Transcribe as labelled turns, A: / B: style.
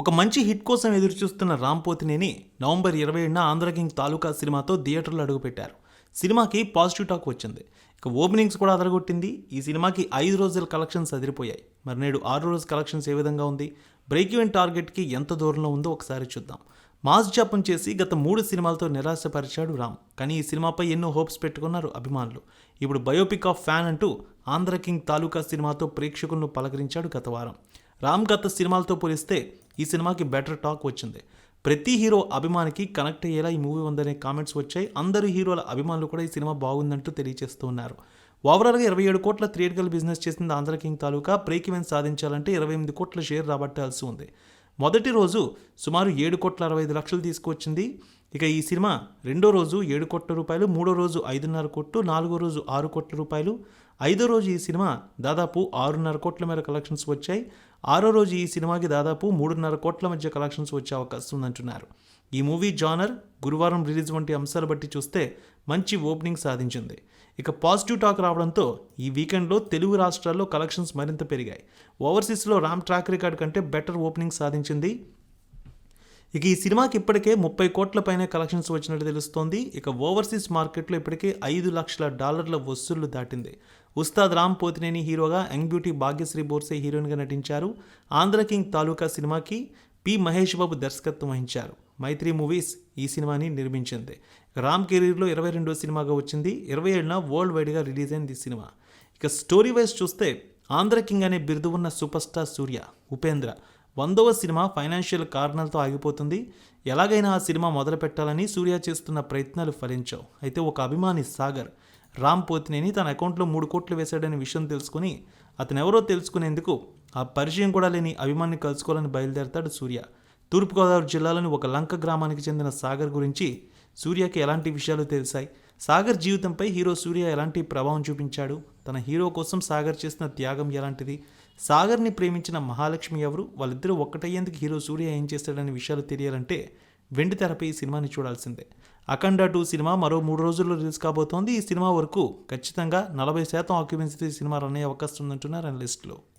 A: ఒక మంచి హిట్ కోసం ఎదురుచూస్తున్న రాంపోతినేని నవంబర్ ఇరవై ఏడున ఆంధ్రకింగ్ తాలూకా సినిమాతో థియేటర్లో అడుగుపెట్టారు. సినిమాకి పాజిటివ్ టాక్ వచ్చింది. ఇక ఓపెనింగ్స్ కూడా అదరగొట్టింది. ఈ సినిమాకి ఐదు రోజుల కలెక్షన్స్ అదిరిపోయాయి. మరి నేడు ఆరు రోజు కలెక్షన్స్ ఏ విధంగా ఉంది? బ్రేక్ ఈవెన్ టార్గెట్కి ఎంత దూరంలో ఉందో ఒకసారి చూద్దాం. మాస్ జాపం చేసి గత మూడు సినిమాలతో నిరాశపరిచాడు రామ్. కానీ ఈ సినిమాపై ఎన్నో హోప్స్ పెట్టుకున్నారు అభిమానులు. ఇప్పుడు బయోపిక్ ఆఫ్ ఫ్యాన్ అంటూ ఆంధ్ర కింగ్ తాలూకా సినిమాతో ప్రేక్షకులను పలకరించాడు గత వారం. రామ్ గత సినిమాలతో పోలిస్తే ఈ సినిమాకి బెటర్ టాక్ వచ్చింది. ప్రతి హీరో అభిమానికి కనెక్ట్ అయ్యేలా ఈ మూవీ ఉందనే కామెంట్స్ వచ్చాయి. అందరు హీరోల అభిమానులు కూడా ఈ సినిమా బాగుందంటూ తెలియజేస్తూ ఉన్నారు. ఓవరాల్గా ఇరవై ఏడు కోట్ల థియేటికల్ బిజినెస్ చేసింది Andhra King Taluka. Break even సాధించాలంటే ఇరవై ఎనిమిది కోట్ల షేర్ రాబట్టాల్సి ఉంది. మొదటి రోజు సుమారు ఏడు కోట్ల అరవై ఐదు లక్షలు తీసుకొచ్చింది. ఇక ఈ సినిమా రెండో రోజు ఏడు కోట్ల రూపాయలు మూడో రోజు ఐదున్నర కోట్లు నాలుగో రోజు ఆరు కోట్ల రూపాయలు. ఐదో రోజు ఈ సినిమా దాదాపు ఆరున్నర కోట్ల మేర కలెక్షన్స్ వచ్చాయి. ఆరో రోజు ఈ సినిమాకి దాదాపు మూడున్నర కోట్ల మధ్య కలెక్షన్స్ వచ్చే అవకాశం ఉందంటున్నారు. ఈ మూవీ జానర్ గురువారం రిలీజ్ వంటి అంశాలు బట్టి చూస్తే మంచి ఓపెనింగ్ సాధించింది. ఇక పాజిటివ్ టాక్ రావడంతో ఈ వీకెండ్లో తెలుగు రాష్ట్రాల్లో కలెక్షన్స్ మరింత పెరిగాయి. ఓవర్సీస్లో రామ్ ట్రాక్ రికార్డ్ కంటే బెటర్ ఓపెనింగ్ సాధించింది ఇక ఈ సినిమాకి ఇప్పటికే ముప్పై కోట్ల పైన కలెక్షన్స్ వచ్చినట్టు తెలుస్తోంది. ఇక ఓవర్సీస్ మార్కెట్లో ఇప్పటికే ఐదు లక్షల డాలర్ల వసూళ్ళు దాటింది. ఉస్తాద్ రామ్ పోతినేని హీరోగా యంగ్ బ్యూటీ భాగ్యశ్రీ బోర్సే హీరోయిన్గా నటించారు. ఆంధ్ర కింగ్ తాలూకా సినిమాకి పి. మహేష్ బాబు దర్శకత్వం వహించారు. మైత్రి మూవీస్ ఈ సినిమాని నిర్మించింది. రామ్ కెరీర్లో ఇరవై రెండో సినిమాగా వచ్చింది. ఇరవై ఏడున వరల్డ్ వైడ్గా రిలీజ్ అయింది ఈ సినిమా. ఇక స్టోరీ వైజ్ చూస్తే ఆంధ్ర కింగ్ అనే బిరుదు ఉన్న సూపర్ స్టార్ సూర్య ఉపేంద్ర వందవ సినిమా ఫైనాన్షియల్ కారణాలతో ఆగిపోతుంది. ఎలాగైనా ఆ సినిమా మొదలు పెట్టాలని సూర్య చేస్తున్న ప్రయత్నాలు ఫలించావు. అయితే ఒక అభిమాని సాగర్ రామ్ పోతినేని తన అకౌంట్లో మూడు కోట్లు వేశాడనే విషయం తెలుసుకుని అతనెవరో తెలుసుకునేందుకు ఆ పరిచయం కూడా లేని అభిమాన్ని కలుసుకోవాలని బయలుదేరతాడు సూర్య. తూర్పుగోదావరి జిల్లాలోని ఒక లంక గ్రామానికి చెందిన సాగర్ గురించి సూర్యకి ఎలాంటి విషయాలు తెలిసాయి? సాగర్ జీవితంపై హీరో సూర్య ఎలాంటి ప్రభావం చూపించాడు? తన హీరో కోసం సాగర్ చేసిన త్యాగం ఎలాంటిది? సాగర్ని ప్రేమించిన మహాలక్ష్మి ఎవరు? వాళ్ళిద్దరూ ఒక్కటయ్యేందుకు హీరో సూర్య ఏం చేస్తాడనే విషయాలు తెలియాలంటే వెండి తెరపై ఈ సినిమాని చూడాల్సిందే. అఖండ టూ సినిమా మరో మూడు రోజుల్లో రిలీజ్ కాబోతోంది. ఈ సినిమా వరకు ఖచ్చితంగా నలభై శాతం ఆక్యుపెన్సీతో ఈ సినిమా రన్ అయ్యే అవకాశం ఉందంటున్నారు అనలిస్టులు.